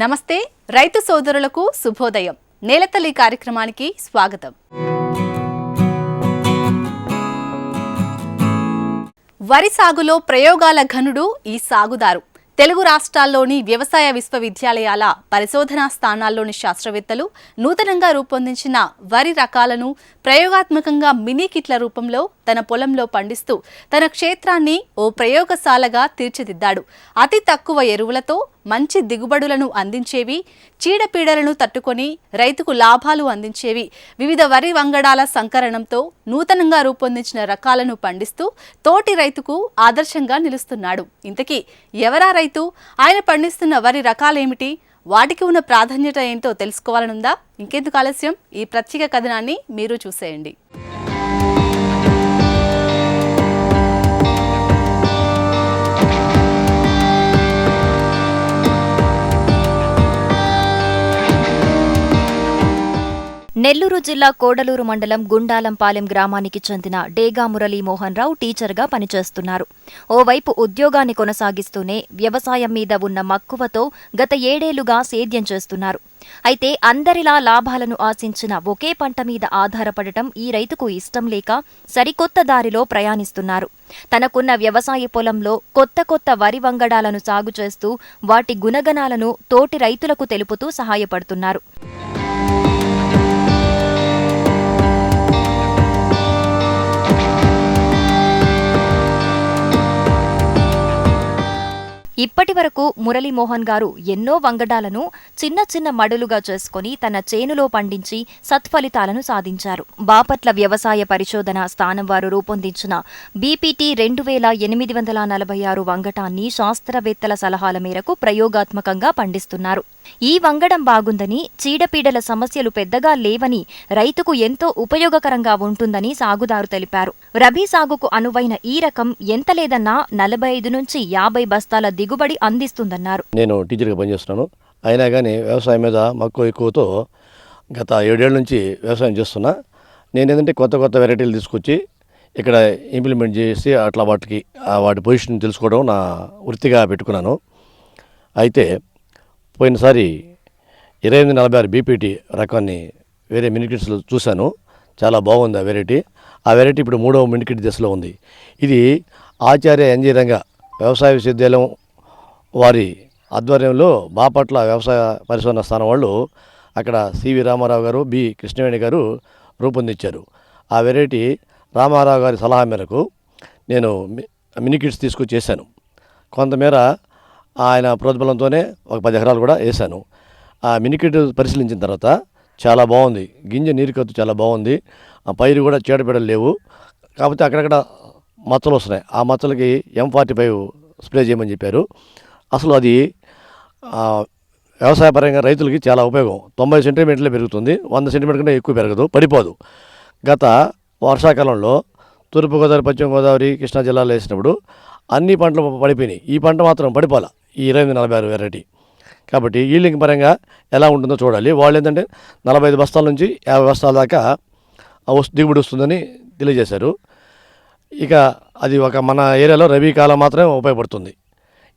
నమస్తే రైతు సోదరులకు శుభోదయం. నేలతల్లి కార్యక్రమానికి స్వాగతం. వరి సాగులో ప్రయోగాల ఘనుడు ఈ సాగుదారు. తెలుగు రాష్ట్రాల్లోని వ్యవసాయ విశ్వవిద్యాలయాల పరిశోధనా స్థానాల్లోని శాస్త్రవేత్తలు నూతనంగా రూపొందించిన వరి రకాలను ప్రయోగాత్మకంగా మినీ కిట్ల రూపంలో తన పొలంలో పండిస్తూ తన క్షేత్రాన్ని ఓ ప్రయోగశాలగా తీర్చిదిద్దాడు. అతి తక్కువ ఎరువులతో మంచి దిగుబడులను అందించేవి చీడపీడలను తట్టుకొని రైతుకు లాభాలు అందించేవి. వివిధ వరి వంగడాల సంకరణంతో నూతనంగా రూపొందించిన రకాలను పండిస్తూ తోటి రైతుకు ఆదర్శంగా నిలుస్తున్నాడు. ఇంతకీ ఎవరా రైతు? ఆయన పండిస్తున్న వరి రకాలేమిటి? వాటికి ఉన్న ప్రాధాన్యత ఏంటో తెలుసుకోవాలనుందా? ఇంకెందుకు ఆలస్యం? ఈ ప్రత్యేక కథనాన్ని మీరు చూసేయండి. నెల్లూరు జిల్లా కోడలూరు మండలం గుండాలంపాలెం గ్రామానికి చెందిన డేగా మురళీ మోహన్ రావు టీచర్గా పనిచేస్తున్నారు. ఓవైపు ఉద్యోగాన్ని కొనసాగిస్తూనే వ్యవసాయం మీద ఉన్న మక్కువతో గత ఏడేళ్ళుగా సేద్యం చేస్తున్నారు. అయితే అందరిలా లాభాలను ఆశించిన ఒకే పంట మీద ఆధారపడటం ఈ రైతుకు ఇష్టం లేక సరికొత్త దారిలో ప్రయాణిస్తున్నారు. తనకున్న వ్యవసాయ పొలంలో కొత్త కొత్త వరి వంగడాలను సాగు చేస్తూ వాటి గుణగణాలను తోటి రైతులకు తెలుపుతూ సహాయపడుతున్నారు. ఇప్పటి వరకు మురళీమోహన్ గారు ఎన్నో వంగడాలను చిన్న చిన్న మడులుగా చేసుకుని తన చేనులో పండించి సత్ఫలితాలను సాధించారు. బాపట్ల వ్యవసాయ పరిశోధన స్థానం వారు రూపొందించిన బీపీటీ రెండు వేల ఎనిమిది వందల నలభై ఆరు వంగటాన్ని శాస్త్రవేత్తల సలహాల మేరకు ప్రయోగాత్మకంగా పండిస్తున్నారు. ఈ వంగడం బాగుందని చీడపీడల సమస్యలు పెద్దగా లేవని రైతుకు ఎంతో ఉపయోగకరంగా ఉంటుందని సాగుదారు తెలిపారు. రబీ సాగుకు అనువైన ఈ రకం ఎంత లేదన్నా నలభై ఐదు నుంచి యాభై బస్తాల దిగుబడి అందిస్తుందన్నారు. నేను టీచర్గా పనిచేస్తున్నాను. అయినా కానీ వ్యవసాయం మీద మక్కువ ఎక్కువతో గత ఏడేళ్ళ నుంచి వ్యవసాయం చేస్తున్నా. నేను ఏంటంటే కొత్త కొత్త వెరైటీలు తీసుకొచ్చి ఇక్కడ ఇంప్లిమెంట్ చేసి అట్లా వాటికి వాటి పొజిషన్ తెలుసుకోవడం నా వృత్తిగా పెట్టుకున్నాను. అయితే పోయినసారి ఇరవై ఎనిమిది నలభై ఆరు బీపీటీ రకాన్ని వేరే మినికిట్స్లో చూశాను. చాలా బాగుంది ఆ వెరైటీ ఆ వెరైటీ ఇప్పుడు మూడవ మినికిట్ దశలో ఉంది. ఇది ఆచార్య ఎన్జీ రంగ వ్యవసాయ విశ్వవిద్యాలయం వారి ఆధ్వర్యంలో బాపట్ల వ్యవసాయ పరిశోధన స్థానం వాళ్ళు అక్కడ సివి రామారావు గారు బి కృష్ణవేణి గారు రూపొందించారు. ఆ వెరైటీ రామారావు గారి సలహా మేరకు నేను మి- మినికిట్స్ తీసుకొచ్చేసాను. కొంతమేర ఆయన ప్రోద్బలంతోనే ఒక పది ఎకరాలు కూడా వేశాను. ఆ మినికిట్ పరిశీలించిన తర్వాత చాలా బాగుంది. గింజ నీరు ఖర్చు చాలా బాగుంది. ఆ పైరు కూడా చీడపీడలు లేవు. కాకపోతే అక్కడక్కడ మచ్చలు వస్తున్నాయి. ఆ మచ్చలకి ఎం ఫార్టీ ఫైవ్ స్ప్రే చేయమని చెప్పారు. అసలు అది వ్యవసాయపరంగా రైతులకి చాలా ఉపయోగం. తొంభై సెంటీమీటర్లే పెరుగుతుంది. వంద సెంటీమీటర్ కంటే ఎక్కువ పెరగదు. పడిపోదు. గత వర్షాకాలంలో తూర్పుగోదావరి పశ్చిమ గోదావరి కృష్ణా జిల్లాలో వేసినప్పుడు అన్ని పంటలు పడిపోయినాయి. ఈ పంట మాత్రం పడిపోలే. ఈ ఇరవై ఎనిమిది నలభై ఆరు వెరైటీ కాబట్టి ఈల్డింగ్ పరంగా ఎలా ఉంటుందో చూడాలి. వాళ్ళు ఏంటంటే నలభై ఐదు బస్తాల నుంచి యాభై బస్తాల దాకా ఆ వస్తు దిగుబడి వస్తుందని తెలియజేశారు. ఇక అది ఒక మన ఏరియాలో రబీ కాలం మాత్రమే ఉపయోగపడుతుంది.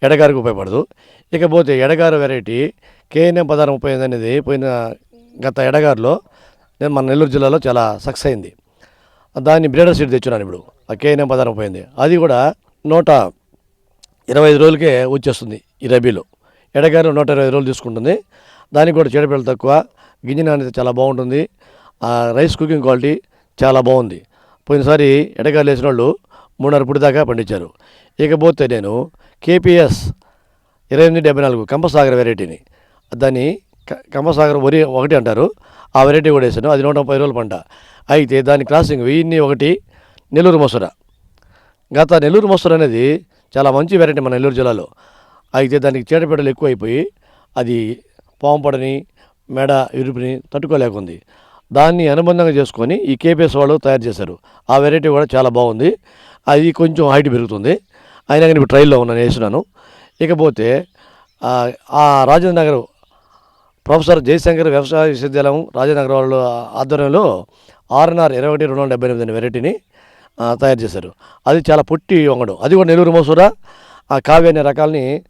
ఎడగారికి ఉపయోగపడదు. ఇకపోతే ఎడగారు వెరైటీ కేఎన్ఎం పదార్థం ముప్పై అనేది పోయిన గత ఎడగారులో నేను మన నెల్లూరు జిల్లాలో చాలా సక్సెస్ అయింది. దాన్ని బ్రీడర్ సీడ్ తెచ్చున్నాను ఇప్పుడు. ఆ కేఎన్ఎం పదార్థం పోయింది అది కూడా నూట ఇరవై ఐదు రోజులకే వచ్చేస్తుంది ఈ రబీలో. ఎడగారు నూట ఇరవై రోజులు తీసుకుంటుంది. దానికి కూడా చీడపీడలు తక్కువ. గింజ నాణ్యత చాలా బాగుంటుంది. ఆ రైస్ కుకింగ్ క్వాలిటీ చాలా బాగుంది. పోయినసారి ఎడగారు వేసిన వాళ్ళు మూడున్నర పుడి దాకా పండించారు. ఇకపోతే నేను కేపీఎస్ ఇరవై ఎనిమిది డెబ్బై నాలుగు కంపసాగర్ వెరైటీని. దాన్ని కంపసాగర్ వరి ఒకటి అంటారు. ఆ వెరైటీ కూడా వేసాను. అది నూట ముప్పై రోజుల పంట. అయితే దాని క్రాసింగ్ వెయ్యిన్ని ఒకటి నెల్లూరు మసూర. గత నెల్లూరు మసూర అనేది చాలా మంచి వెరైటీ మన నెల్లూరు జిల్లాలో. అయితే దానికి చీడపీడలు ఎక్కువైపోయి అది పాంపడని మెడ ఇరుపుని తట్టుకోలేకుంది. దాన్ని అనుబంధంగా చేసుకొని ఈ కేపీఎస్ వాళ్ళు తయారు చేశారు. ఆ వెరైటీ కూడా చాలా బాగుంది. అది కొంచెం హైట్ పెరుగుతుంది. అయినా కానీ ఇప్పుడు ట్రైల్లో ఉన్నాను వేసినాను. ఇకపోతే ఆ, రాజేంద్రనగర్ రాజేంద్ర నగర్ ప్రొఫెసర్ జయశంకర్ వ్యవసాయ విశ్వవిద్యాలయం రాజనగర్ వాళ్ళ ఆధ్వర్యంలో ఆర్ఎన్ఆర్ ఇరవై ఒకటి రెండు వందల డెబ్బై ఎనిమిది వెరైటీని తయారు చేశారు. అది చాలా పొట్టి వంగడం. అది కూడా నెల్లూరు మసూర. ఆ కావ్య అనే రకాలని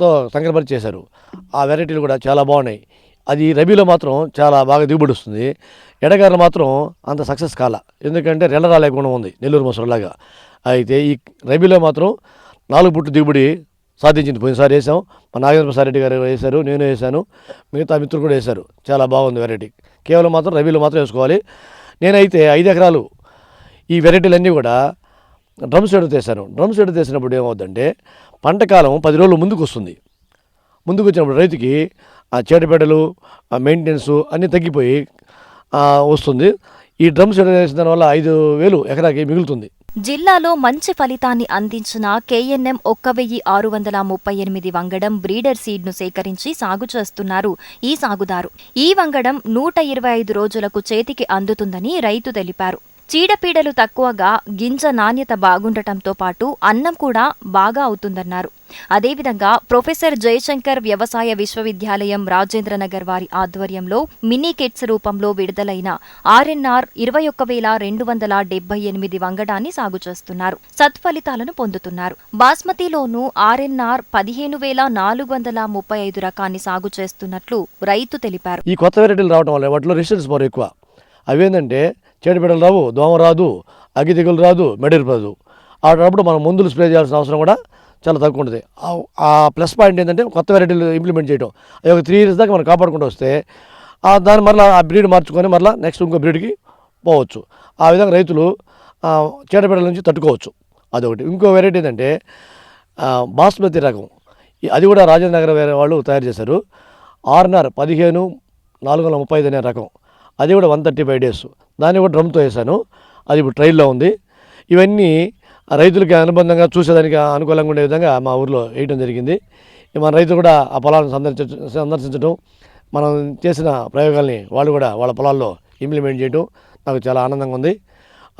తో సంక్రమణ చేశారు. ఆ వెరైటీలు కూడా చాలా బాగున్నాయి. అది రబీలో మాత్రం చాలా బాగా దిగుబడి వస్తుంది. ఎడగారులు మాత్రం అంత సక్సెస్ కాల. ఎందుకంటే రెల్లరాలే గుణం ఉంది నెల్లూరు మొసరులాగా అయితే ఈ రబీలో మాత్రం నాలుగు పుట్టు దిగుబడి సాధించింది. పోయినసారి వేసాం. మా నాగేంద్ర ప్రసాద్ రెడ్డి గారు వేశారు. నేను వేశాను మిగతా మిత్రులు కూడా వేశారు. చాలా బాగుంది వెరైటీ. కేవలం మాత్రం రబీలో మాత్రం వేసుకోవాలి. నేనైతే ఐదు ఎకరాలు ఈ వెరైటీలన్నీ కూడా డ్రమ్ సెడ్ తీశాను. డ్రమ్ సెడ్ తీసినప్పుడు ఏమవుతుందంటే పంట కాలం పది రోజులు ముందుకు వస్తుంది ముందుకు వచ్చినప్పుడు రైతుకి ఆ చీడపీడలు ఆ మెయింటెనెన్స్ అన్నీ తగ్గిపోయి వస్తుంది. ఈ డ్రమ్ సెడ్ వేసిన దానివల్ల ఐదు వేలు ఎకరాకి మిగులుతుంది. జిల్లాలో మంచి ఫలితాన్ని అందించిన కేఎన్ఎం ఒక్క వెయ్యి ఆరు వందల ముప్పై ఎనిమిది వంగడం బ్రీడర్ సీడ్ను సేకరించి సాగు చేస్తున్నారు ఈ సాగుదారు. ఈ వంగడం నూట ఇరవై ఐదు రోజులకు చేతికి అందుతుందని రైతు తెలిపారు. చీడపీడలు తక్కువగా గింజ నాణ్యత బాగుండటంతో పాటు అన్నం కూడా బాగా అవుతుందన్నారు. అదేవిధంగా ప్రొఫెసర్ జయశంకర్ వ్యవసాయ విశ్వవిద్యాలయం రాజేంద్రనగర్ వారి ఆధ్వర్యంలో మినీ కిట్స్ రూపంలో విడుదలైన ఆర్ఎన్ఆర్ ఇరవై ఒక్క వేల రెండు వందల డెబ్బై ఎనిమిది వంగడాన్ని సాగు చేస్తున్నారు సత్ఫలితాలను పొందుతున్నారు. బాస్మతిలోనూ ఆర్ఎన్ఆర్ పదిహేను వేల నాలుగు వందల ముప్పై ఐదు రకాన్ని సాగు చేస్తున్నట్లు రైతు తెలిపారు. ఈ కొత్త వెరైటీలు రావడం వల్ల వాటిలో రిసల్ట్స్ ఎక్కువ. అవేంటంటే చీడపీడలు రావు దోమ రాదు అగ్గి దిగులు రాదు మెడీరు రాదు అప్పుడు మనం మందులు స్ప్రే చేయాల్సిన అవసరం కూడా చాలా తక్కువ ఉంటుంది. ఆ- ప్లస్ పాయింట్ ఏంటంటే కొత్త వెరైటీలు ఇంప్లిమెంట్ చేయడం అది ఒక త్రీ ఇయర్స్ దాకా మనం కాపాడుకుంటూ వస్తే దాన్ని మరలా ఆ బ్రీడ్ మార్చుకొని మరలా నెక్స్ట్ ఇంకో బ్రీడ్కి పోవచ్చు. ఆ విధంగా రైతులు చీడపీడల నుంచి తట్టుకోవచ్చు. అదొకటి. ఇంకో వెరైటీ ఏంటంటే బాస్మతి రకం. ఈ- అది కూడా రాజేంద్ర నగర్ వేరే వాళ్ళు తయారు చేశారు. ఆర్ఎన్ఆర్ పదిహేను నాలుగు వందల ముప్పై ఐదు అనే రకం. అది కూడా వన్ థర్టీ ఫైవ్ డేస్. దాన్ని కూడా డ్రమ్తో వేశాను. అది ఇప్పుడు ట్రైల్లో ఉంది. ఇవన్నీ రైతులకి అనుబంధంగా చూసేదానికి అనుకూలంగా ఉండే విధంగా మా ఊర్లో వేయడం జరిగింది. మన రైతులు కూడా ఆ పొలాలను సందర్శించ సందర్శించడం మనం చేసిన ప్రయోగాల్ని వాళ్ళు కూడా వాళ్ళ పొలాల్లో ఇంప్లిమెంట్ చేయడం నాకు చాలా ఆనందంగా ఉంది.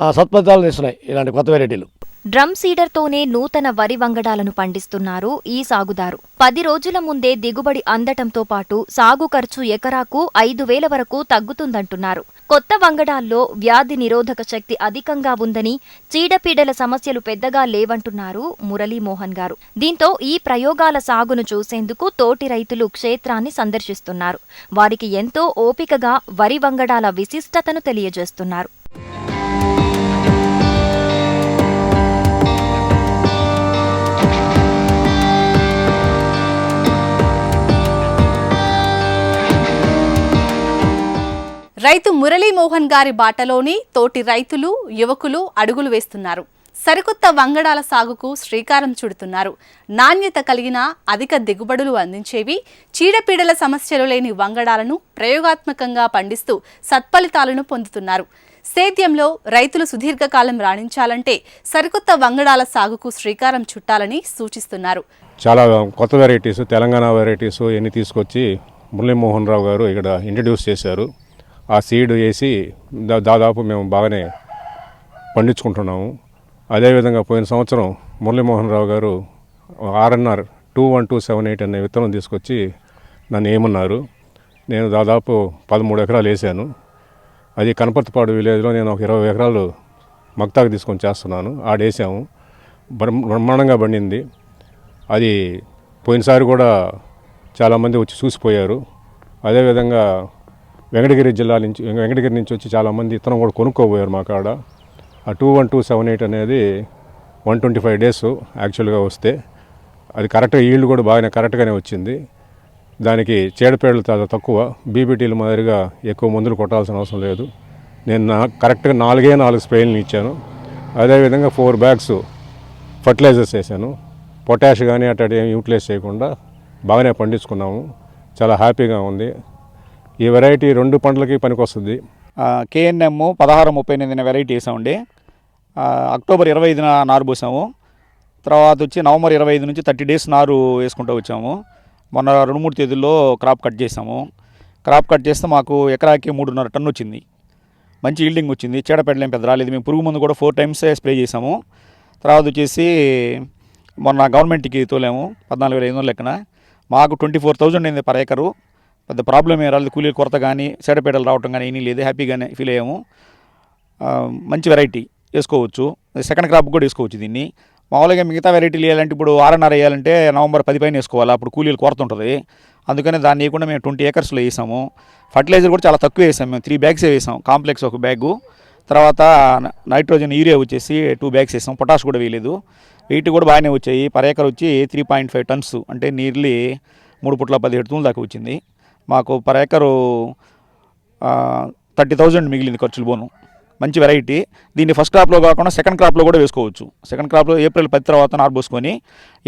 ఆ సత్ఫలితాలను ఇస్తున్నాయి ఇలాంటి కొత్త వెరైటీలు డ్రమ్ సీడర్తోనే నూతన వరి వంగడాలను పండిస్తున్నారు ఈ సాగుదారు. పది రోజుల ముందే దిగుబడి అందటంతో పాటు సాగు ఖర్చు ఎకరాకు ఐదు వేల వరకు తగ్గుతుందంటున్నారు. కొత్త వంగడాల్లో వ్యాధి నిరోధక శక్తి అధికంగా ఉందని చీడపీడల సమస్యలు పెద్దగా లేవంటున్నారు మురళీమోహన్ గారు. దీంతో ఈ ప్రయోగాల సాగును చూసేందుకు తోటి రైతులు క్షేత్రాన్ని సందర్శిస్తున్నారు. వారికి ఎంతో ఓపికగా వరి వంగడాల విశిష్టతను తెలియజేస్తున్నారు. రైతు మురళీమోహన్ గారి బాటలోని తోటి రైతులు యువకులు అడుగులు వేస్తున్నారు. సరికొత్త వంగడాల సాగుకు శ్రీకారం చుడుతున్నారు. నాణ్యత కలిగిన అధిక దిగుబడులు అందించేవి చీడపీడల సమస్యలు లేని వంగడాలను ప్రయోగాత్మకంగా పండిస్తూ సత్ఫలితాలను పొందుతున్నారు. సేద్యంలో రైతులు సుదీర్ఘకాలం రాణించాలంటే సరికొత్త వంగడాల సాగుకు శ్రీకారం చుట్టాలని సూచిస్తున్నారు. చాలా కొత్త వెరైటీస్ తెలంగాణ వెరైటీస్ ఎన్ని తీసుకొచ్చి మురళీమోహన్ రావు గారు ఇక్కడ ఇంట్రడ్యూస్ చేశారు. ఆ సీడ్ వేసి దా దాదాపు మేము బాగానే పండించుకుంటున్నాము. అదేవిధంగా పోయిన సంవత్సరం Muralimohan Rao garu RNR two one two seven eight అనే విత్తనం తీసుకొచ్చి నన్ను ఏమన్నారు. నేను దాదాపు పదమూడు ఎకరాలు వేసాను. అది కనపర్తిపాడు విలేజ్లో నేను ఒక ఇరవై ఎకరాలు మక్తాకు తీసుకొని చేస్తున్నాను. ఆడేసాము. బ్రహ్ బ్రహ్మాండంగా పండింది. అది పోయినసారి కూడా చాలామంది వచ్చి చూసిపోయారు. అదేవిధంగా వెంకటగిరి జిల్లా నుంచి వెంకటగిరి నుంచి వచ్చి చాలామంది ఇతను కూడా కొనుక్కోబోయారు మా కాడ. ఆ two one two seven eight అనేది వన్ ట్వంటీ ఫైవ్ డేస్ యాక్చువల్గా వస్తే అది కరెక్ట్గా ఈల్డ్ కూడా బాగానే కరెక్ట్గానే వచ్చింది. దానికి చీడపీడలు చాలా తక్కువ బీబీటీల మాదిరిగా ఎక్కువ మందులు కొట్టాల్సిన అవసరం లేదు. నేను నా కరెక్ట్గా నాలుగే నాలుగు స్ప్రేలను ఇచ్చాను. అదేవిధంగా ఫోర్ బ్యాగ్స్ ఫర్టిలైజర్స్ వేసాను. పొటాష్ కానీ అట్లాంటి ఏమి యూటిలైజ్ చేయకుండా బాగానే పండించుకున్నాము. చాలా హ్యాపీగా ఉంది. ఈ వెరైటీ రెండు పంటలకి పనికొస్తుంది. కేఎన్ఎమ్ పదహారు ముప్పై ఎనిమిదిన వెరైటీ వేసామండి. అక్టోబర్ ఇరవై ఐదున నారు పోసాము. తర్వాత వచ్చి నవంబర్ ఇరవై ఐదు నుంచి థర్టీ డేస్ నారు వేసుకుంటూ వచ్చాము. మొన్న రెండు మూడు తేదీల్లో క్రాప్ కట్ చేసాము. క్రాప్ కట్ చేస్తే మాకు ఎకరాకి మూడున్నర టన్ను వచ్చింది. మంచి ఈల్డింగ్ వచ్చింది. చీడపేడలేం పెద్ద రాలేదు. మేము పురుగు మందు కూడా ఫోర్ టైమ్స్ స్ప్రే చేసాము. తర్వాత వచ్చేసి మొన్న గవర్నమెంట్కి తోలేము. పద్నాలుగు వేల ఐదు వందల లెక్కన. మాకు ట్వంటీ ఫోర్ థౌజండ్ అయింది పర్ ఏకరు పెద్ద ప్రాబ్లం ఏం రాలేదు కూలీల కొరత కానీ చీడపీడలు రావటం కానీ ఏమీ లేదు. హ్యాపీగానే ఫీల్ అయ్యాము. మంచి వెరైటీ వేసుకోవచ్చు. సెకండ్ క్రాప్ కూడా వేసుకోవచ్చు దీన్ని. మామూలుగా మిగతా వెరైటీలు వేయాలంటే ఇప్పుడు ఆర్ఎన్ఆర్ వేయాలంటే నవంబర్ పది పైన వేసుకోవాలి? అప్పుడు కూలీలు కొరత ఉంటుంది. అందుకని దాన్ని వేయకుండా మేము ట్వంటీ ఏకర్స్లో వేసాము. ఫర్టిలైజర్ కూడా చాలా తక్కువ వేసాము మేము. త్రీ బ్యాగ్స్ వేసాం. కాంప్లెక్స్ ఒక బ్యాగు తర్వాత నైట్రోజన్ యూరియా వచ్చేసి టూ బ్యాగ్స్ వేసాం. పొటాష్ కూడా వేయలేదు. వెయిట్ కూడా బాగానే వచ్చాయి. పర్ ఏకర్ వచ్చి త్రీ పాయింట్ ఫైవ్ టన్స్ అంటే నియర్లీ మూడు పుట్ల పదిహేడు తూముల దాకా వచ్చింది. మాకు పర్ ఏకరు థర్టీ థౌజండ్ మిగిలింది ఖర్చులు పోను మంచి వెరైటీ. దీన్ని ఫస్ట్ క్రాప్లో కాకుండా సెకండ్ క్రాప్లో కూడా వేసుకోవచ్చు. సెకండ్ క్రాప్లో ఏప్రిల్ పది తర్వాత నారు పోసుకొని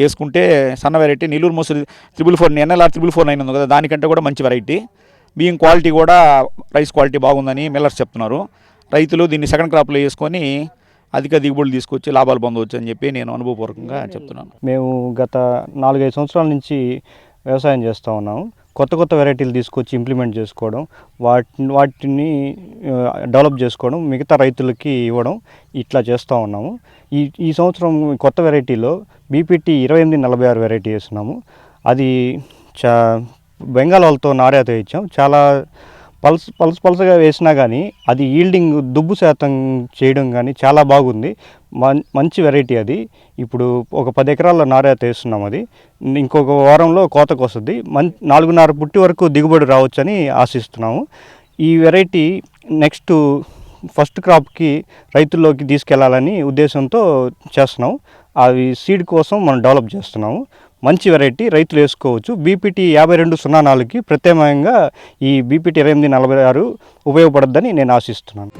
వేసుకుంటే సన్న variety. Nellore Masuri triple four NLR triple four nine ఉంది కదా దానికంటే కూడా మంచి వెరైటీ. బియ్యం క్వాలిటీ కూడా రైస్ క్వాలిటీ బాగుందని మిల్లర్స్ చెప్తున్నారు. రైతులు దీన్ని సెకండ్ క్రాప్లో వేసుకొని అధిక దిగుబడులు తీసుకొచ్చి లాభాలు పొందవచ్చు అని చెప్పి నేను అనుభవపూర్వకంగా చెప్తున్నాను. మేము గత నాలుగైదు సంవత్సరాల నుంచి వ్యవసాయం చేస్తూ ఉన్నాము కొత్త కొత్త వెరైటీలు తీసుకొచ్చి ఇంప్లిమెంట్ చేసుకోవడం వాటిని వాటిని డెవలప్ చేసుకోవడం మిగతా రైతులకి ఇవ్వడం ఇట్లా చేస్తూ ఉన్నాము. ఈ ఈ సంవత్సరం కొత్త వెరైటీలో బీపీటీ ఇరవై ఎనిమిది నలభై ఆరు వెరైటీ వేస్తున్నాము అది చా బెంగాల్ వాళ్ళతో నార్యాత ఇచ్చాం. చాలా పల్స్ పల్స్ పల్సగా వేసినా కానీ అది ఈల్డింగ్ దుబ్బు శాతం చేయడం కానీ చాలా బాగుంది. మంచి వెరైటీ అది. ఇప్పుడు ఒక పది ఎకరాల్లో నారేత వేస్తున్నాం అది. ఇంకొక వారంలో కోతకు వస్తుంది. మం నాలుగున్నర పుట్టి వరకు దిగుబడి రావచ్చని ఆశిస్తున్నాము. ఈ వెరైటీ నెక్స్ట్ ఫస్ట్ క్రాప్కి రైతుల్లోకి తీసుకెళ్ళాలని ఉద్దేశంతో చేస్తున్నాం అవి సీడ్ కోసం మనం డెవలప్ చేస్తున్నాము. మంచి వెరైటీ రైతులు వేసుకోవచ్చు. బీపీటీ యాభై రెండు సున్నా నాలుగుకి ప్రత్యామ్నాయంగా ఈ బీపీటీ ఇరవై ఎనిమిది నలభై ఆరు ఉపయోగపడద్దని నేను ఆశిస్తున్నాను.